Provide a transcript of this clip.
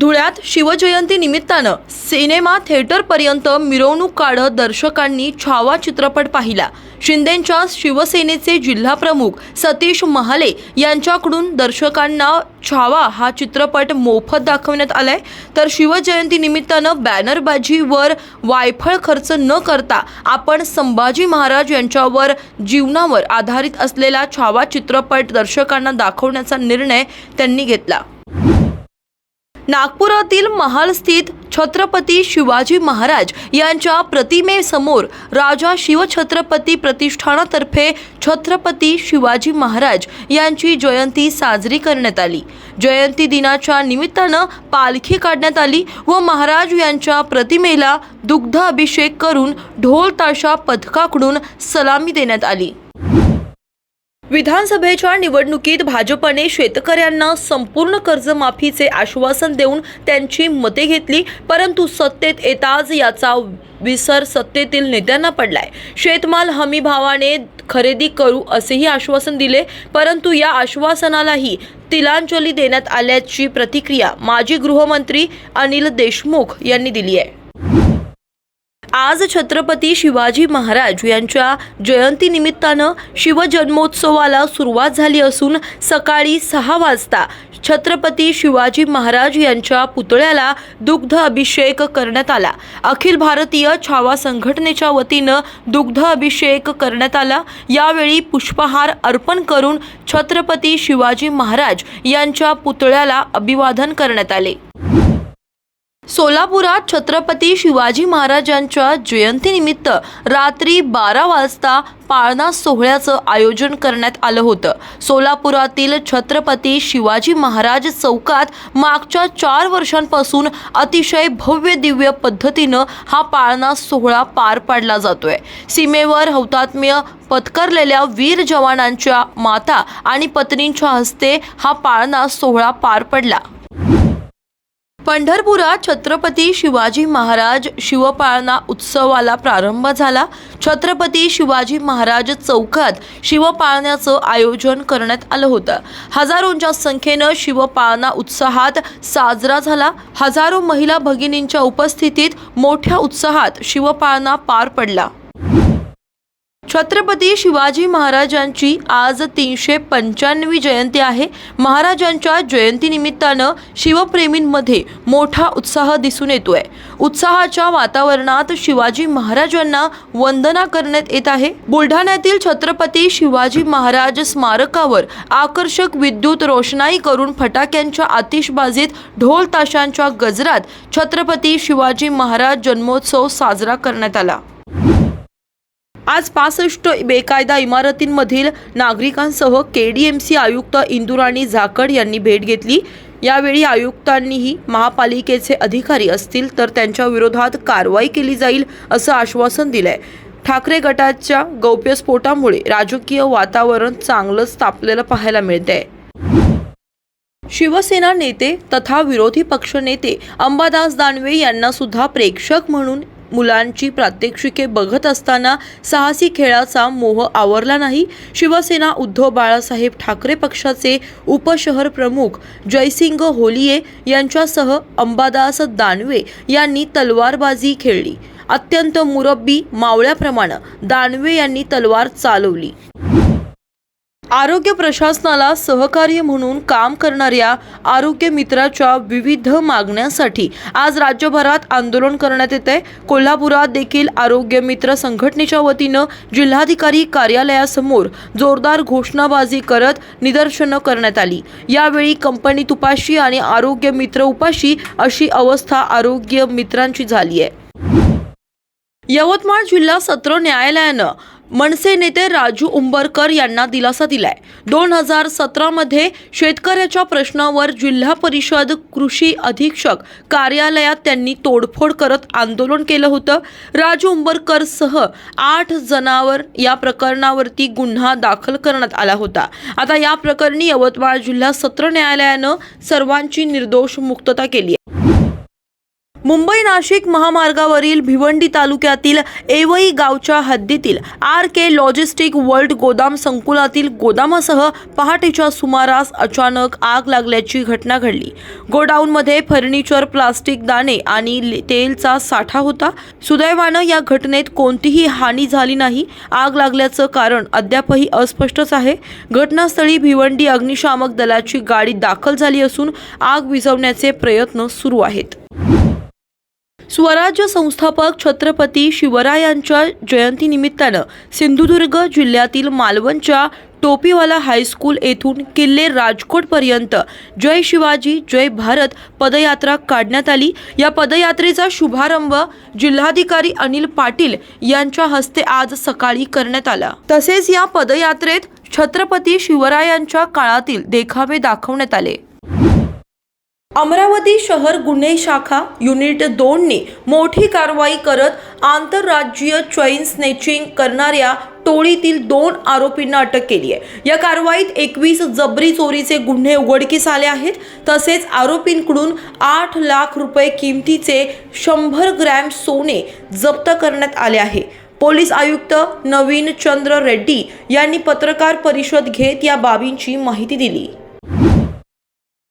धुळ्यात शिवजयंती निमित्तानं सिनेमा थिएटरपर्यंत मिरवणूक काढत दर्शकांनी छावा चित्रपट पाहिला. शिंदेंच्या शिवसेनेचे जिल्हाप्रमुख सतीश महाले यांच्याकडून दर्शकांना छावा हा चित्रपट मोफत दाखवण्यात आलाय. तर शिवजयंती निमित्तानं बॅनरबाजीवर वायफळ खर्च न करता आपण संभाजी महाराज यांच्यावर जीवनावर आधारित असलेला छावा चित्रपट दर्शकांना दाखवण्याचा निर्णय त्यांनी घेतला. नागपुरातील महाल स्थित छत्रपती शिवाजी महाराज यांच्या प्रतिमेसमोर राजा शिवछत्रपती प्रतिष्ठानातर्फे छत्रपती शिवाजी महाराज यांची जयंती साजरी करण्यात आली. जयंती दिनाच्या निमित्तानं पालखी काढण्यात आली व महाराज यांच्या प्रतिमेला दुग्ध अभिषेक करून ढोल ताशा पथकाकडून सलामी देण्यात आली. विधानसभेच्या निवडणुकीत भाजपने शेतकऱ्यांना संपूर्ण कर्जमाफीचे आश्वासन देऊन त्यांची मते घेतली परंतु सत्तेत येताच याचा विसर सत्तेतील नेत्यांना पडलाय. शेतमाल हमी भावाने खरेदी करू असेही आश्वासन दिले परंतु या आश्वासनालाही तिलांजली देण्यात आल्याची प्रतिक्रिया माजी गृहमंत्री अनिल देशमुख यांनी दिली आहे. आज छत्रपती शिवाजी महाराज यांच्या जयंतीनिमित्तानं शिवजन्मोत्सवाला सुरुवात झाली असून सकाळी सहा वाजता छत्रपती शिवाजी महाराज यांच्या पुतळ्याला दुग्ध अभिषेक करण्यात आला. अखिल भारतीय छावा संघटनेच्या वतीनं दुग्ध अभिषेक करण्यात आला. यावेळी पुष्पहार अर्पण करून छत्रपती शिवाजी महाराज यांच्या पुतळ्याला अभिवादन करण्यात आले. सोलापुरात छत्रपती शिवाजी महाराजांच्या जयंतीनिमित्त रात्री बारा वाजता पाळणा सोहळ्याचं आयोजन करण्यात आलं होतं. सोलापुरातील छत्रपती शिवाजी महाराज चौकात मागच्या चार वर्षांपासून अतिशय भव्य दिव्य पद्धतीनं हा पाळणा सोहळा पार पाडला जातोय. सीमेवर हौतात्म्य पत्करलेल्या वीर जवानांच्या माता आणि पत्नींच्या हस्ते हा पाळणा सोहळा पार पडला. पंढरपुरात छत्रपती शिवाजी महाराज शिवपाळणा उत्सवाला प्रारंभ झाला. छत्रपती शिवाजी महाराज चौकात शिवपाळण्याचं आयोजन करण्यात आलं होतं. हजारोंच्या संख्येनं शिवपाळणा उत्साहात साजरा झाला. हजारो महिला भगिनींच्या उपस्थितीत मोठ्या उत्साहात शिवपाळणा पार पडला. छत्रपती शिवाजी महाराजांची आज तीनशे पंच्याण्णवी जयंती आहे. महाराजांच्या जयंतीनिमित्तानं शिवप्रेमींमध्ये मोठा उत्साह दिसून येतोय. उत्साहाच्या वातावरणात शिवाजी महाराजांना वंदना करण्यात येत आहे. बुलढाण्यातील छत्रपती शिवाजी महाराज स्मारकावर आकर्षक विद्युत रोषणाई करून फटाक्यांच्या आतिषबाजीत ढोल ताशांच्या गजरात छत्रपती शिवाजी महाराज जन्मोत्सव साजरा करण्यात आला. आज पासष्ट बेकायदा इमारतींमधील नागरिकांसह के डी एम सी आयुक्त इंदुराणी झाकड यांनी भेट घेतली. यावेळी आयुक्तांनीही महापालिकेचे अधिकारी असतील तर त्यांच्या विरोधात कारवाई केली जाईल असं आश्वासन दिलंय. ठाकरे गटाच्या गौप्यस्फोटामुळे राजकीय वातावरण चांगलंच तापलेलं पाहायला मिळतंय. शिवसेना नेते तथा विरोधी पक्षनेते अंबादास दानवे यांना सुद्धा प्रेक्षक म्हणून मुलांची प्रात्यक्षिके बघत असताना साहसी खेळाचा मोह आवरला नाही. शिवसेना उद्धव बाळासाहेब ठाकरे पक्षाचे उपशहर प्रमुख जयसिंग होलिये यांच्यासह अंबादास दानवे यांनी तलवारबाजी खेळली. अत्यंत मुरब्बी मावळ्याप्रमाणे दानवे यांनी तलवार चालवली. आरोग्य प्रशासनाला सहकार्य म्हणून काम करणाऱ्या आरोग्य मित्राच्या विविध मागण्यांसाठी आज राज्यभरात आंदोलन करण्यात येत आहे कोल्हापुरात देखील आरोग्य मित्र संघटनेच्या वतीनं जिल्हाधिकारी कार्यालयासमोर जोरदार घोषणाबाजी करत निदर्शनं करण्यात आली. यावेळी कंपनी तुपाशी आणि आरोग्य मित्र उपाशी अशी अवस्था आरोग्य मित्रांची झाली आहे यवतमाळ जिल्हा सत्र न्यायालयानं मनसे नेते राजू उंबरकर यांना दिलासा दिलाय. दोन हजार सतरामध्ये शेतकऱ्याच्या प्रश्नावर जिल्हा परिषद कृषी अधीक्षक कार्यालयात त्यांनी तोडफोड करत आंदोलन केलं होतं. राजू उंबरकरसह आठ जणांवर या प्रकरणावरती गुन्हा दाखल करण्यात आला होता. आता या प्रकरणी यवतमाळ जिल्हा सत्र न्यायालयानं सर्वांची निर्दोष मुक्तता केली आहे. मुंबई नाशिक महामार्गावरील भिवंडी तालुक्यातील एवई गावच्या हद्दीतील आर के लॉजिस्टिक वर्ल्ड गोदाम संकुलातील गोदामासह पहाटेच्या सुमारास अचानक आग लागल्याची घटना घडली. गोडाऊनमध्ये फर्निचर प्लास्टिक दाणे आणि तेलचा साठा होता. सुदैवानं या घटनेत कोणतीही हानी झाली नाही. आग लागल्याचं कारण अद्यापही अस्पष्टच आहे. घटनास्थळी भिवंडी अग्निशामक दलाची गाडी दाखल झाली असून आग विझवण्याचे प्रयत्न सुरू आहेत. स्वराज्य संस्थापक छत्रपती शिवरायांच्या जयंतीनिमित्तानं सिंधुदुर्ग जिल्ह्यातील मालवणच्या टोपीवाला हायस्कूल येथून किल्ले राजकोटपर्यंत जय शिवाजी जय भारत पदयात्रा काढण्यात आली. या पदयात्रेचा शुभारंभ जिल्हाधिकारी अनिल पाटील यांच्या हस्ते आज सकाळी करण्यात आला. तसेच या पदयात्रेत छत्रपती शिवरायांच्या काळातील देखावे दाखवण्यात आले. अमरावती शहर गुन्हे शाखा युनिट दोनने मोठी कारवाई करत आंतरराज्यीय चैन स्नेचिंग करणाऱ्या टोळीतील दोन आरोपींना अटक केली आहे. या कारवाईत एकवीस जबरी चोरीचे गुन्हे उघडकीस आले आहेत. तसेच आरोपींकडून आठ लाख रुपये किमतीचे शंभर ग्रॅम सोने जप्त करण्यात आले आहे. पोलीस आयुक्त नवीन चंद्र रेड्डी यांनी पत्रकार परिषद घेत या बाबींची माहिती दिली.